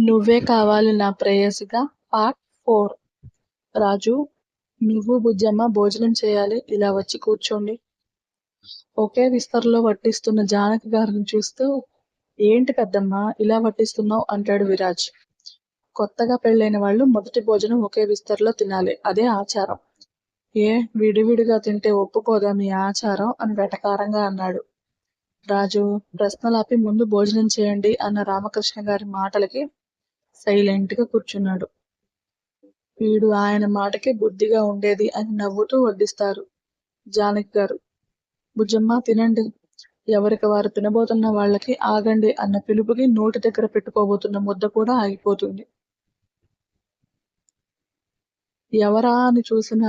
నువ్వే కావాలి నా ప్రేయసిగా. Part four. రాజు నువ్వు బుజ్జమ్మ భోజనం చేయాలి. ఇలా వచ్చి కూర్చోండి. ఒకే విస్తరలో వడ్డిస్తున్న జానకి గారిని చూస్తూ ఏంటి పెద్దమ్మ ఇలా వడ్డిస్తున్నావు? అంటాడు విరాజ్. కొత్తగా పెళ్ళైన వాళ్ళు మొదటి భోజనం ఒకే విస్తరలో తినాలి. అదే ఆచారం. ఏ విడివిడిగా తింటే ఒప్పుకోదా మీ ఆచారం? అని వెటకారంగా అన్నాడు. రాజు ప్రశ్నలాపి ముందు భోజనం చేయండి అన్న రామకృష్ణ గారి మాటలకి సైలెంట్గా కూర్చున్నాడు. వీడు ఆయన మాటకి బుద్ధిగా ఉండేది అని నవ్వుతూ వడ్డిస్తారు. జానకి గారు బుజ్జమ్మ తినండి. ఎవరికి వారు తినబోతున్న వాళ్ళకి ఆగండి అన్న పిలుపుకి నోటి దగ్గర పెట్టుకోబోతున్న ముద్ద కూడా ఆగిపోతుంది. ఎవరా అని చూసిన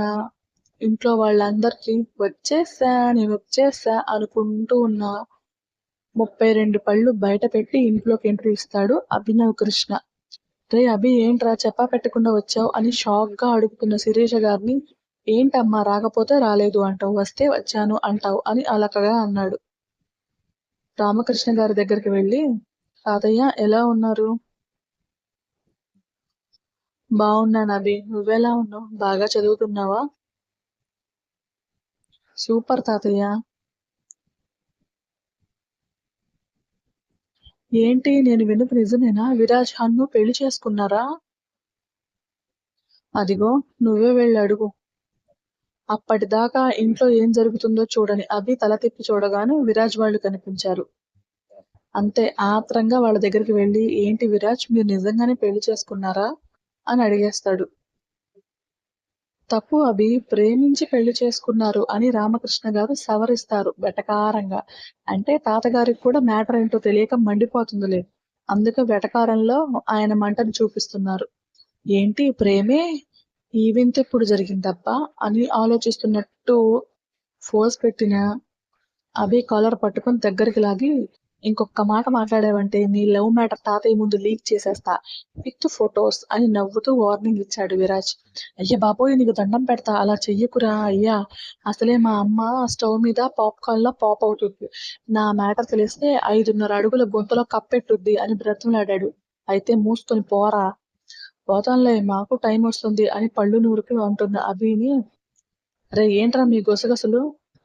ఇంట్లో వాళ్ళందరికీ వచ్చేసా నేను వచ్చేసా అనుకుంటూ ఉన్న ముప్పై రెండు పళ్ళు బయట పెట్టి ఇంట్లోకి ఎంట్రీ ఇస్తాడు అభినవ్ కృష్ణ. రే అభి ఏంట్రా చెప్పా పెట్టకుండా వచ్చావు అని షాక్గా అడుగుతున్న శిరీష గారిని ఏంటమ్మా రాకపోతే రాలేదు అంటావు వస్తే వచ్చాను అంటావు అని అలకగా అన్నాడు. రామకృష్ణ గారి దగ్గరికి వెళ్ళి తాతయ్య ఎలా ఉన్నారు? బాగున్నాను అభి. నువ్వెలా ఉన్నావు? బాగా చదువుతున్నావా? సూపర్ తాతయ్య. ఏంటి నేను వెనుక నిజమేనా? విరాజ్ హన్ను పెళ్ళి చేసుకున్నారా? అదిగో నువ్వే వెళ్ళి అడుగు. అప్పటిదాకా ఇంట్లో ఏం జరుగుతుందో చూడని అవి తల తిప్పి చూడగానే విరాజ్ వాళ్ళు కనిపించారు. అంతే ఆత్రంగా వాళ్ళ దగ్గరికి వెళ్ళి ఏంటి విరాజ్ మీరు నిజంగానే పెళ్ళి చేసుకున్నారా? అని అడిగేస్తాడు. తప్పు అభి ప్రేమించి పెళ్ళి చేసుకున్నారు అని రామకృష్ణ గారు సవరిస్తారు వెటకారంగా. అంటే తాతగారికి కూడా మ్యాటర్ ఏంటో తెలియక మండిపోతుందిలే. అందుకే వెటకారంలో ఆయన మంటను చూపిస్తున్నారు. ఏంటి ప్రేమే? ఈ వింత ఇప్పుడు జరిగిందబ్బా? అని ఆలోచిస్తున్నట్టు ఫోర్స్ పెట్టిన అభి కాలర్ పట్టుకొని దగ్గరికి లాగి ఇంకొక మాట మాట్లాడావంటే నీ లవ్ మ్యాటర్ తాతయ్య ముందు లీక్ చేసేస్తా. విత్ ఫొటోస్ అని నవ్వుతూ వార్నింగ్ ఇచ్చాడు విరాజ్. అయ్య బాబోయ్ నీకు దండం పెడతా. అలా చెయ్యకురా అయ్యా. అసలే మా అమ్మ స్టవ్ మీద పాప్కార్న్లో పాప్ అవుతుంది. నా మ్యాటర్ తెలిస్తే ఐదున్నర అడుగుల గొంతులో కప్పెట్టుద్ది అని బ్రతిమలాడాడు. అయితే మూసుకొని పోరా. పోతాంలే మాకు టైం వస్తుంది అని పళ్ళు నూరుకి అంటున్న అభిని అరే ఏంట్రా మీ గొసగసలు?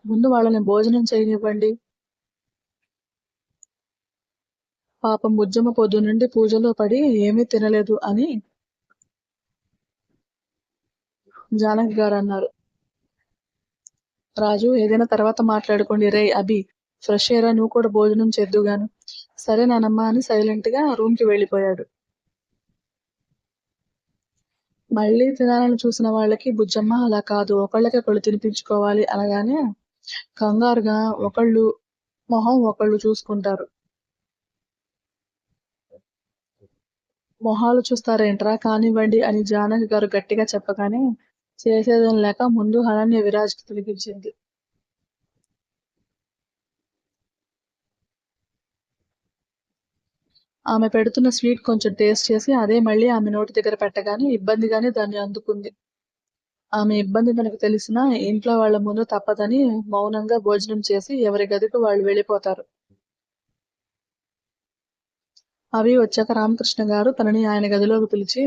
ముందు వాళ్ళని భోజనం చేయనివ్వండి. పాపం బుజ్జమ్మ పొద్దు నుండి పూజలో పడి ఏమీ తినలేదు అని జానకి గారు అన్నారు. రాజు ఏదైనా తర్వాత మాట్లాడుకోండి. రే అభి ఫ్రెష్ అయ్యారా నువ్వు కూడా భోజనం చేద్దుగాను. సరే నానమ్మ అని సైలెంట్గా రూమ్కి వెళ్ళిపోయాడు. మళ్ళీ తినాలని చూసిన వాళ్ళకి బుజ్జమ్మ అలా కాదు ఒకళ్ళకి ఒకళ్ళు తినిపించుకోవాలి అనగానే కంగారుగా ఒకళ్ళు మొహం ఒకళ్ళు చూసుకుంటారు. మొహాలు చూస్తారేంట్రా కానివ్వండి అని జానకి గారు గట్టిగా చెప్పగానే చేసేదని లేక ముందు హనన్య విరాజ్కి తొలగించింది. ఆమె పెడుతున్న స్వీట్ కొంచెం టేస్ట్ చేసి అదే మళ్ళీ ఆమె నోటి దగ్గర పెట్టగానే ఇబ్బందిగానే దాన్ని అందుకుంది. ఆమె ఇబ్బంది తనకు తెలిసినా ఇంట్లో వాళ్ళ ముందు తప్పదని మౌనంగా భోజనం చేసి ఎవరి గదికి వాళ్ళు వెళ్ళిపోతారు. అవి వచ్చాక రామకృష్ణ గారు తనని ఆయన గదిలోకి పిలిచి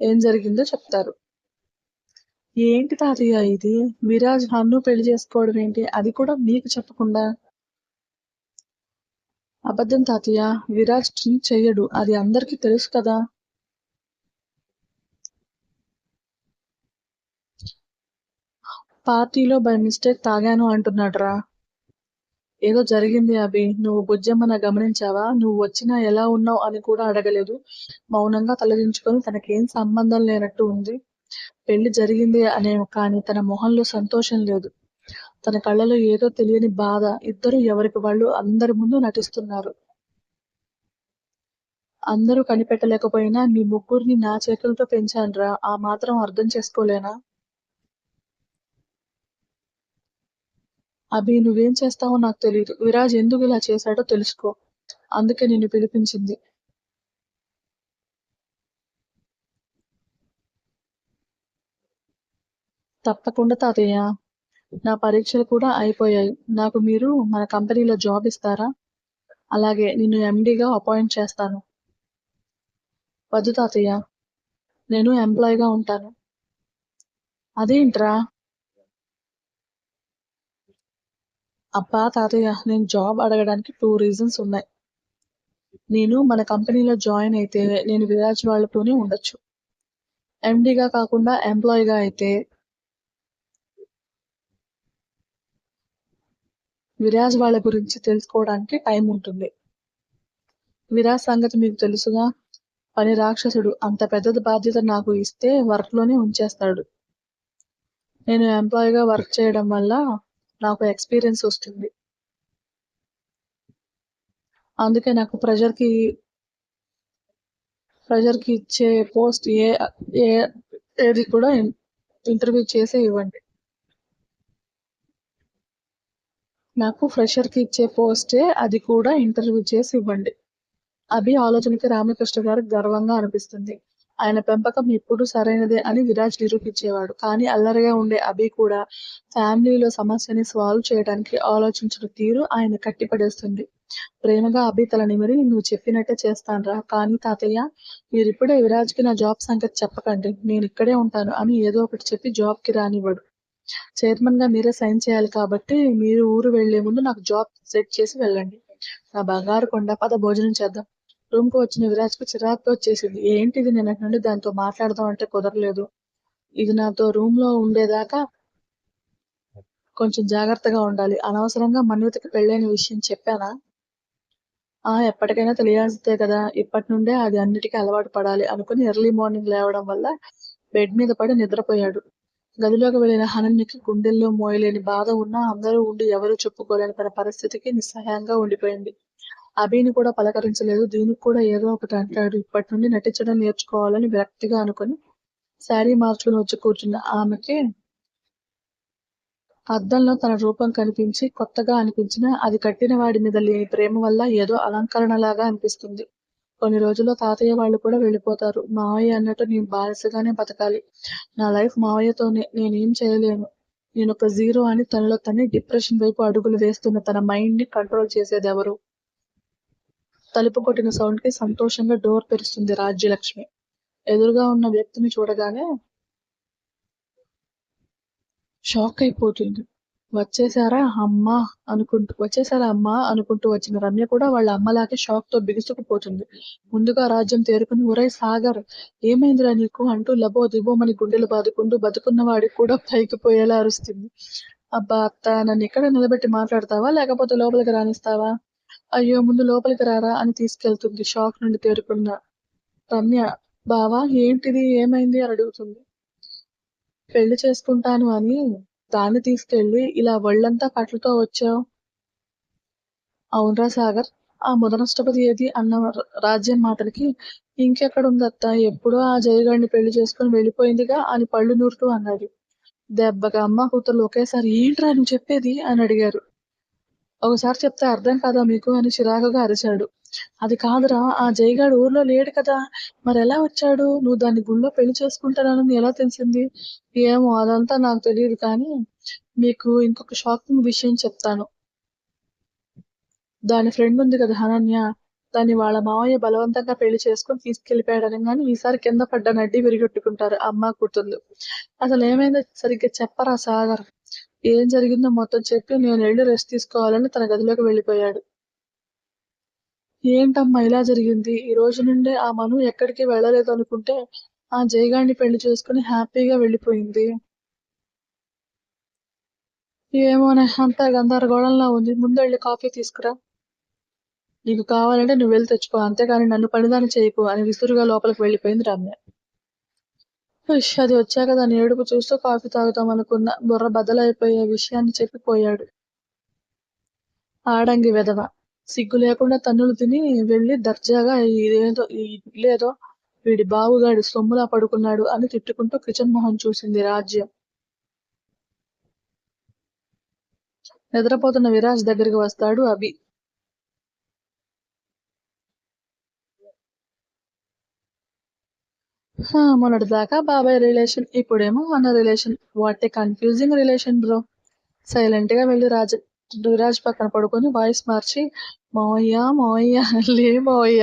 ఏం జరిగిందో చెప్తారు. ఏంటి తాతయ్య ఇది? విరాజ్ హన్ను పెళ్ళి చేసుకోవడం ఏంటి? అది కూడా మీకు చెప్పకుండా? అబద్ధం తాతయ్య విరాజ్ డ్రింక్ చెయ్యడు అది అందరికీ తెలుసు కదా. పార్టీలో బై మిస్టేక్ తాగాను అంటున్నాడు రా ఏదో జరిగింది అభి నువ్వు బుజ్జమ్మన గమనించావా? నువ్వు వచ్చినా ఎలా ఉన్నావు అని కూడా అడగలేదు. మౌనంగా తలదించుకొని తనకేం సంబంధం లేనట్టు ఉంది. పెళ్ళి జరిగింది అనే కానీ తన మొహంలో సంతోషం లేదు. తన కళ్ళలో ఏదో తెలియని బాధ. ఇద్దరు ఎవరికి వాళ్ళు అందరి ముందు నటిస్తున్నారు. అందరూ కనిపెట్టలేకపోయినా మీ ముగ్గురిని నా చేతులతో పెంచానురా. ఆ మాత్రం అర్థం చేసుకోలేనా? అభి నువ్వేం చేస్తావో నాకు తెలియదు విరాజ్ ఎందుకు ఇలా చేశాడో తెలుసుకో. అందుకే నిన్ను పిలిపించింది. తప్పకుండా తాతయ్య. నా పరీక్షలు కూడా అయిపోయాయి. నాకు మీరు మన కంపెనీలో జాబ్ ఇస్తారా? అలాగే నిన్ను ఎండిగా అపాయింట్ చేస్తాను. వద్దు తాతయ్య. నేను ఎంప్లాయీగా ఉంటాను. అదేంట్రా? అబ్బా తాతయ్య నేను జాబ్ అడగడానికి టూ రీజన్స్ ఉన్నాయి. నేను మన కంపెనీలో జాయిన్ అయితే నేను విరాజ్ వాళ్ళతోనే ఉండొచ్చు. ఎండిగా కాకుండా ఎంప్లాయీగా అయితే విరాజ్ వాళ్ళ గురించి తెలుసుకోవడానికి టైం ఉంటుంది. విరాజ్ సంగతి మీకు తెలుసుగా? పని రాక్షసుడు అంత పెద్ద బాధ్యత నాకు ఇస్తే వర్క్లోనే ఉంచేస్తాడు. నేను ఎంప్లాయీగా వర్క్ చేయడం వల్ల నాకు ఎక్స్పీరియన్స్ వస్తుంది. అందుకే నాకు ప్రెషర్కి ప్రెషర్కి ఇచ్చే పోస్ట్ ఏ ఏ ఏది కూడా ఇంటర్వ్యూ చేసే ఇవ్వండి. నాకు ఫ్రెషర్కి ఇచ్చే పోస్టే అది కూడా ఇంటర్వ్యూ చేసి ఇవ్వండి. అభి ఆలోచనకి రామకృష్ణ గారికి గర్వంగా అనిపిస్తుంది. ఆయన పెంపకం ఎప్పుడు సరైనదే అని విరాజ్ నిరూపించేవాడు. కానీ అల్లరిగా ఉండే అభి కూడా ఫ్యామిలీలో సమస్యని సాల్వ్ చేయడానికి ఆలోచించిన తీరు ఆయన కట్టిపడేస్తుంది. ప్రేమగా అభి తల నిమిరి నువ్వు చెప్పినట్టే చేస్తానరా. కానీ తాతయ్య మీరిప్పుడే విరాజ్కి నా జాబ్ సంగతి చెప్పకండి. నేను ఇక్కడే ఉంటాను అని ఏదో ఒకటి చెప్పి జాబ్కి రానివ్వడు. చైర్మన్గా మీరే సైన్ చేయాలి కాబట్టి మీరు ఊరు వెళ్ళే ముందు నాకు జాబ్ సెట్ చేసి వెళ్ళండి. నా బంగారు కొండ పద భోజనం చేద్దాం. రూమ్కు వచ్చిన విరాజ్కు చిరాకు వచ్చేసింది. ఏంటిది నేను నుండి దాంతో మాట్లాడదాం అంటే కుదరలేదు. ఇది నాతో రూమ్లో ఉండేదాకా కొంచెం జాగ్రత్తగా ఉండాలి. అనవసరంగా మన్వితకి పెళ్ళైన విషయం చెప్పానా? ఆ ఎప్పటికైనా తెలియాల్సిందే కదా. ఇప్పటి నుండే అది అన్నిటికీ అలవాటు పడాలి అనుకుని ఎర్లీ మార్నింగ్ లేవడం వల్ల బెడ్ మీద పడి నిద్రపోయాడు. గదిలోకి వెళ్ళిన హనన్యకి గుండెల్లో మోయలేని బాధ ఉన్నా అందరూ ఉండి ఎవరూ చెప్పుకోలేని తన పరిస్థితికి నిస్సహాయంగా ఉండిపోయింది. అభిని కూడా పలకరించలేదు. దీనికి కూడా ఏదో ఒకటి అంటాడు ఇప్పటి నుండి నటించడం నేర్చుకోవాలని విరక్తిగా అనుకుని శారీ మార్చుకుని వచ్చి కూర్చున్న ఆమెకి అద్దంలో తన రూపం కనిపించి కొత్తగా అనిపించిన అది కట్టిన వాడి మీద లేని ప్రేమ వల్ల ఏదో అలంకరణలాగా అనిపిస్తుంది. కొన్ని రోజుల్లో తాతయ్య వాళ్ళు కూడా వెళ్ళిపోతారు. మావయ్య అన్నట్టు నేను బానిసగానే బతకాలి. నా లైఫ్ మావయ్యతోనే నేనేం చేయలేను. నేను ఒక జీరో అని తనలో తనే డిప్రెషన్ వైపు అడుగులు వేస్తున్న తన మైండ్ని కంట్రోల్ చేసేది ఎవరు తలుపు కొట్టిన సౌండ్కి సంతోషంగా డోర్ తెరుస్తుంది రాజ్యలక్ష్మి. ఎదురుగా ఉన్న వ్యక్తిని చూడగానే షాక్ అయిపోతుంది. వచ్చేసారా అమ్మా? అనుకుంటూ వచ్చేసారా అమ్మా? అనుకుంటూ వచ్చిన రమ్య కూడా వాళ్ళ అమ్మలాగే షాక్తో బిగుసుకుపోతుంది. ముందుగా రాజ్యం తేరుకుని ఉరై సాగర్ ఏమైందిరా నీకు? అంటూ లబో దిబోమని గుండెలు బాదుకుంటూ బతుకున్న వాడికి కూడా పైకి పోయేలా అరుస్తుంది. అబ్బా అత్త నన్ను ఇక్కడ నిలబెట్టి మాట్లాడతావా? లేకపోతే లోపలికి రాణిస్తావా అయ్యో ముందు లోపలికి రారా అని తీసుకెళ్తుంది. షాక్ నుండి తేరుకున్న రమ్య బావా ఏంటిది? ఏమైంది? అని అడుగుతుంది. పెళ్ళి చేసుకుంటాను అని దాన్ని తీసుకెళ్ళి ఇలా ఒళ్ళంతా కట్లతో వచ్చావు? అవునరా సాగర్ ఆ ముదనష్టపతి ఏది? అన్న రాజ్యం మాటలకి ఇంకెక్కడుందత్త? ఎప్పుడో ఆ జయగాడిని పెళ్ళి చేసుకుని వెళ్ళిపోయిందిగా అని పళ్ళు నూరుతూ అన్నాడు. దెబ్బగా అమ్మ కూతురు ఒకేసారి ఏంట్రా నువ్వు చెప్పేది? అని అడిగారు. ఒకసారి చెప్తే అర్థం కాదా మీకు అని చిరాకుగా అరిచాడు. అది కాదురా ఆ జయగాడు ఊర్లో లేడు కదా. మరి ఎలా వచ్చాడు? నువ్వు దాన్ని గుళ్ళో పెళ్ళి చేసుకుంటానని ఎలా తెలిసింది? ఏమో అదంతా నాకు తెలియదు కానీ మీకు ఇంకొక షాకింగ్ విషయం చెప్తాను. దాని ఫ్రెండ్ ఉంది కదా హనన్య. దాన్ని వాళ్ళ మావయ్య బలవంతంగా పెళ్ళి చేసుకుని తీసుకెళ్ళిపోయాడని కానీ ఈసారి కింద పడ్డ నడ్డి విరిగొట్టుకుంటారు అమ్మ కూతుర్లు. అసలు ఏమైందో సరిగ్గా చెప్పరా సాగర్? ఏం జరిగిందో మొత్తం చెప్పి నేను వెళ్ళి రెస్ట్ తీసుకోవాలని తన గదిలోకి వెళ్ళిపోయాడు. ఏంటమ్మా ఇలా జరిగింది? ఈ రోజు నుండే ఆ మను ఎక్కడికి వెళ్ళలేదు అనుకుంటే ఆ జయగాడిని పెళ్ళి చేసుకుని హ్యాపీగా వెళ్ళిపోయింది. ఏమోనే అంతా గందరగోళంలా ఉంది. ముందు వెళ్ళి కాఫీ తీసుకురా. నీకు కావాలంటే నువ్వు వెళ్ళి తెచ్చుకో. అంతేగాని నన్ను పనిదాని చేయకు అని విసురుగా లోపలికి వెళ్ళిపోయింది రమ్య. ఉష్, అది వచ్చాక దాని ఏడుపు చూస్తూ కాఫీ తాగుతాం అనుకున్న బుర్ర బదలైపోయే విషయాన్ని చెప్పిపోయాడు. ఆడంగి వెధవ. సిగ్గు లేకుండా తన్నులు తిని వెళ్ళి దర్జాగా ఇదేదో ఈ ఇల్లేదో వీడి బావుగాడి సొమ్ములా పడుకున్నాడు అని తిట్టుకుంటూ కిచెన్ మొహం చూసింది రాజ్యం. నిద్రపోతున్న విరాజ్ దగ్గరికి వస్తాడు అభి. మొన్నటిదాకా బాబాయ్ రిలేషన్ ఇప్పుడేమో అన్న relation. What a confusing relation bro. సైలెంట్గా వెళ్ళి రాజ. రాజ్ పక్కన పడుకొని వాయిస్ మార్చి మావయ్య మావయ్య లే మావయ్య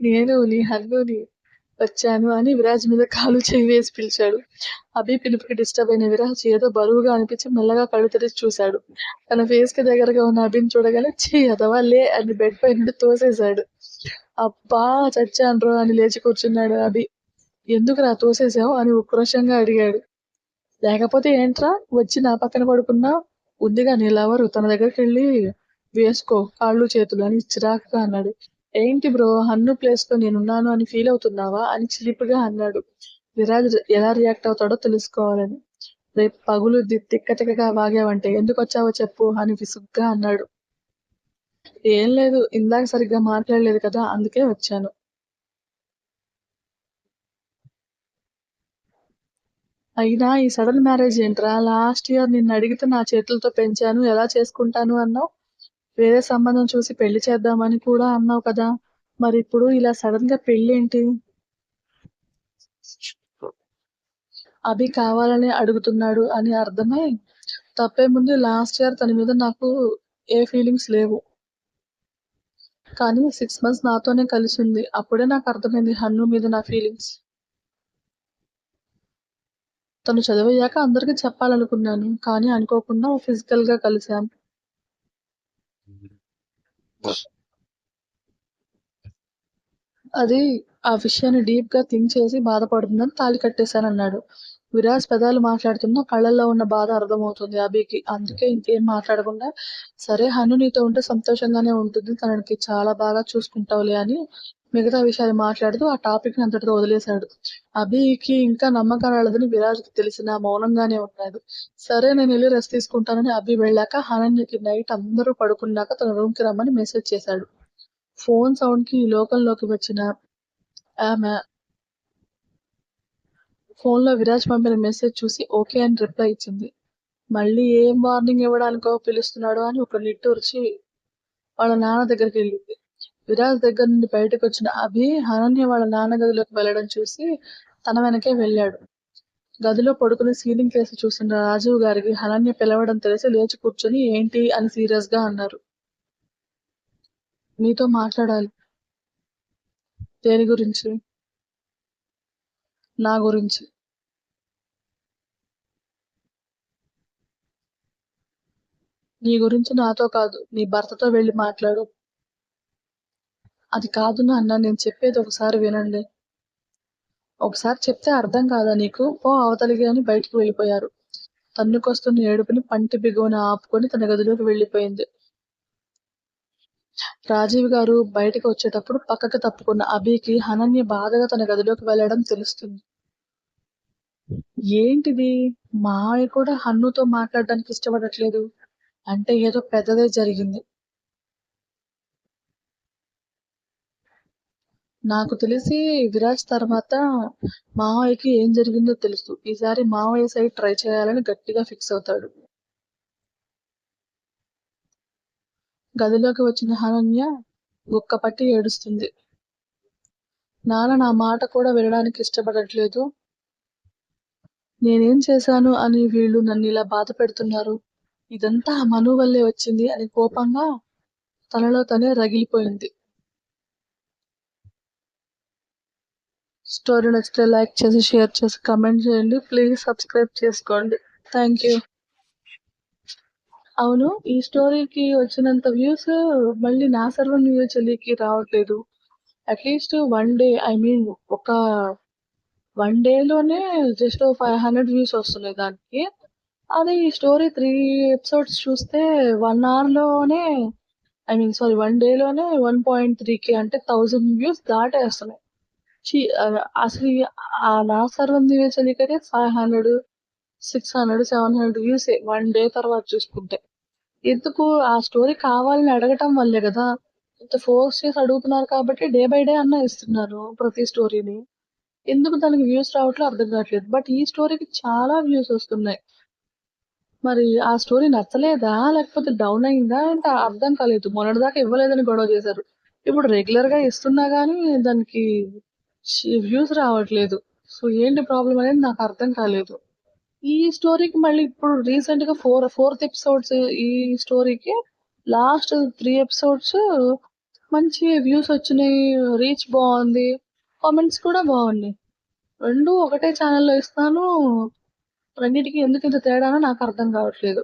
నేను నీ హన్నుని వచ్చాను అని విరాజ్ మీద కాలు చెయ్యి వేసి పిలిచాడు. అభి పిలుపుకి డిస్టర్బ్ అయిన విరాజ్ ఏదో బరువుగా అనిపించి మెల్లగా కళ్ళు తెరిచి చూశాడు. తన ఫేస్కి దగ్గరగా ఉన్న అభిని చూడగానే చీ అదవా లే అని బెడ్ పై నుండి తోసేశాడు. అబ్బా చచ్చాను అని లేచి కూర్చున్నాడు అభి. ఎందుకురా తోసేసావు అని ఉక్రోషంగా అడిగాడు. లేకపోతే ఏంట్రా వచ్చి నా పక్కన పడుకున్నా? ఉందిగా నీ లవరు తన దగ్గరికి వెళ్ళి వేసుకో కాళ్ళు చేతులు అని చిరాకుగా అన్నాడు. ఏంటి బ్రో హన్ను ప్లేస్లో నేనున్నాను అని ఫీల్ అవుతున్నావా అని చిలిపిగా అన్నాడు. విరాజ్ ఎలా రియాక్ట్ అవుతాడో తెలుసుకోవాలని. రేపు పగులు ది- తిక్కగా వాగావంటే ఎందుకు వచ్చావో చెప్పు అని విసుగ్గా అన్నాడు. ఏం లేదు ఇందాక సరిగ్గా మాట్లాడలేదు కదా అందుకే వచ్చాను. అయినా ఈ సడన్ మ్యారేజ్ ఏంట్రా? లాస్ట్ ఇయర్ నిన్ను అడిగితే నా చేతులతో పెంచాను. ఎలా చేసుకుంటాను అన్నావు? వేరే సంబంధం చూసి పెళ్ళి చేద్దామని కూడా అన్నావు కదా. మరి ఇప్పుడు ఇలా సడన్గా పెళ్ళి ఏంటి అభి కావాలని అడుగుతున్నాడు అని అర్థమై తప్పే ముందు లాస్ట్ ఇయర్ తన మీద నాకు ఏ ఫీలింగ్స్ లేవు. కానీ సిక్స్ మంత్స్ నాతోనే కలిసి ఉంది. అప్పుడే నాకు అర్థమైంది హన్ను మీద నా ఫీలింగ్స్. తను చదివయ్యాక అందరికీ చెప్పాలనుకున్నాను కానీ అనుకోకుండా ఫిజికల్గా కలిసాం అది ఆ విషయాన్ని డీప్గా థింక్ చేసి బాధపడుతుందని తాళి కట్టేశానన్నాడు. విరాజ్ పెదాలు మాట్లాడుతున్నా కళ్ళల్లో ఉన్న బాధ అర్థమవుతుంది అభికి. అందుకే ఇంకేం మాట్లాడకుండా సరే హను నీతో ఉంటే సంతోషంగానే ఉంటుంది తనకి చాలా బాగా చూసుకుంటావులే అని మిగతా విషయాలు మాట్లాడుతూ ఆ టాపిక్ని అంతటితో వదిలేశాడు. అభికి ఇంకా నమ్మకం రాలేదని విరాజ్కి తెలిసిన మౌనంగానే ఉన్నాడు. సరే నేను వెళ్ళి రెస్ట్ తీసుకుంటానని అభి వెళ్ళాక హనన్యకి నైట్ అందరూ పడుకున్నాక తన రూమ్కి రమ్మని మెసేజ్ చేశాడు. ఫోన్ సౌండ్కి లోకంలోకి వచ్చిన ఆమె ఫోన్లో విరాజ్ పంపిన మెసేజ్ చూసి ఓకే అని రిప్లై ఇచ్చింది. మళ్ళీ ఏం వార్నింగ్ ఇవ్వడానికో పిలుస్తున్నాడు అని ఒక నిట్టూర్చి వాళ్ళ నాన్న దగ్గరికి వెళ్ళింది. విరాజ్ దగ్గర నుండి బయటకు వచ్చిన అభి అనన్య వాళ్ళ నాన్న గదిలోకి వెళ్ళడం చూసి తన వెనకే వెళ్ళాడు. గదిలో పడుకుని సీలింగ్ కేసు చూస్తున్న రాజీవ్ గారికి అనన్య పిలవడం తెలిసి లేచి కూర్చొని ఏంటి అని సీరియస్గా అన్నారు. మీతో మాట్లాడాలి. దేని గురించి? నా గురించి. నీ గురించి నాతో కాదు నీ భర్తతో వెళ్ళి మాట్లాడు. అది కాదు నాన్న నేను చెప్పేది ఒకసారి వినండి. ఒకసారి చెప్తే అర్థం కాదా నీకు? పో అవతలికి అని బయటికి వెళ్ళిపోయారు. తన్నుకొస్తున్న ఏడుపుని పంటి బిగువన ఆపుకొని తన గదిలోకి వెళ్ళిపోయింది. రాజీవ్ గారు బయటకు వచ్చేటప్పుడు పక్కకు తప్పుకున్న అభికి అనన్య బాధగా తన గదిలోకి వెళ్ళడం తెలుస్తుంది. ఏంటిది? మావయ్య కూడా హన్నుతో మాట్లాడడానికి ఇష్టపడట్లేదు. అంటే ఏదో పెద్దదే జరిగింది. నాకు తెలిసి విరాజ్ తర్వాత మావయ్యకి ఏం జరిగిందో తెలుసు. ఈసారి మావయ్య సైడ్ ట్రై చేయాలని గట్టిగా ఫిక్స్ అవుతాడు. గదిలోకి వచ్చిన హనన్య గుక్కపట్టి ఏడుస్తుంది. నాన్న నా మాట కూడా వినడానికి ఇష్టపడట్లేదు. నేనేం చేశాను అని వీళ్ళు నన్ను ఇలా బాధ పెడుతున్నారు. ఇదంతా మను వల్లే వచ్చింది అని కోపంగా తనలో తనే రగిలిపోయింది. స్టోరీ నచ్చితే లైక్ చేసి షేర్ చేసి కమెంట్ చేయండి. ప్లీజ్ సబ్స్క్రైబ్ చేసుకోండి. Thank you. అవును ఈ స్టోరీకి వచ్చినంత వ్యూస్ మళ్ళీ నా సర్వం న్యూ చెల్లికి రావట్లేదు. At least one day I mean ఒక వన్ డేలోనే జస్ట్ ఫైవ్ హండ్రెడ్ వ్యూస్ వస్తున్నాయి దానికి. అది ఈ స్టోరీ త్రీ ఎపిసోడ్స్ చూస్తే వన్ అవర్లోనే ఐ మీన్ సారీ వన్ డేలోనే వన్ పాయింట్ త్రీ కే అంటే థౌజండ్ వ్యూస్ దాటేస్తున్నాయి. అసలు ఆ నా సర్వం నివేచనకైతే five hundred six hundred seven hundred views one day తర్వాత చూసుకుంటే. ఎందుకు ఆ స్టోరీ కావాలని అడగటం వల్లే కదా? ఇంత ఫోర్స్ చేసి అడుగుతున్నారు కాబట్టి డే బై డే అన్న ఇస్తున్నారు ప్రతి స్టోరీని ఎందుకు దానికి వ్యూస్ రావట్లేదు అర్థం కావట్లేదు. బట్ ఈ స్టోరీకి చాలా వ్యూస్ వస్తున్నాయి. మరి ఆ స్టోరీ నచ్చలేదా? లేకపోతే డౌన్ అయిందా? అంటే అర్థం కాలేదు. మొన్నటిదాకా ఇవ్వలేదని గొడవ చేశారు. ఇప్పుడు రెగ్యులర్గా ఇస్తున్నా గానీ దానికి వ్యూస్ రావట్లేదు. సో ఏంటి ప్రాబ్లం అనేది నాకు అర్థం కాలేదు. ఈ స్టోరీకి మళ్ళీ ఇప్పుడు రీసెంట్గా ఫోర్ ఫోర్త్ ఎపిసోడ్స్ ఈ స్టోరీకి లాస్ట్ త్రీ ఎపిసోడ్స్ మంచి వ్యూస్ వచ్చినాయి రీచ్ బాగుంది కామెంట్స్ కూడా బాగున్నాయి. రెండు ఒకటే ఛానల్లో ఇస్తాను రెండిటికి ఎందుకు ఇంత తేడానో నాకు అర్థం కావట్లేదు.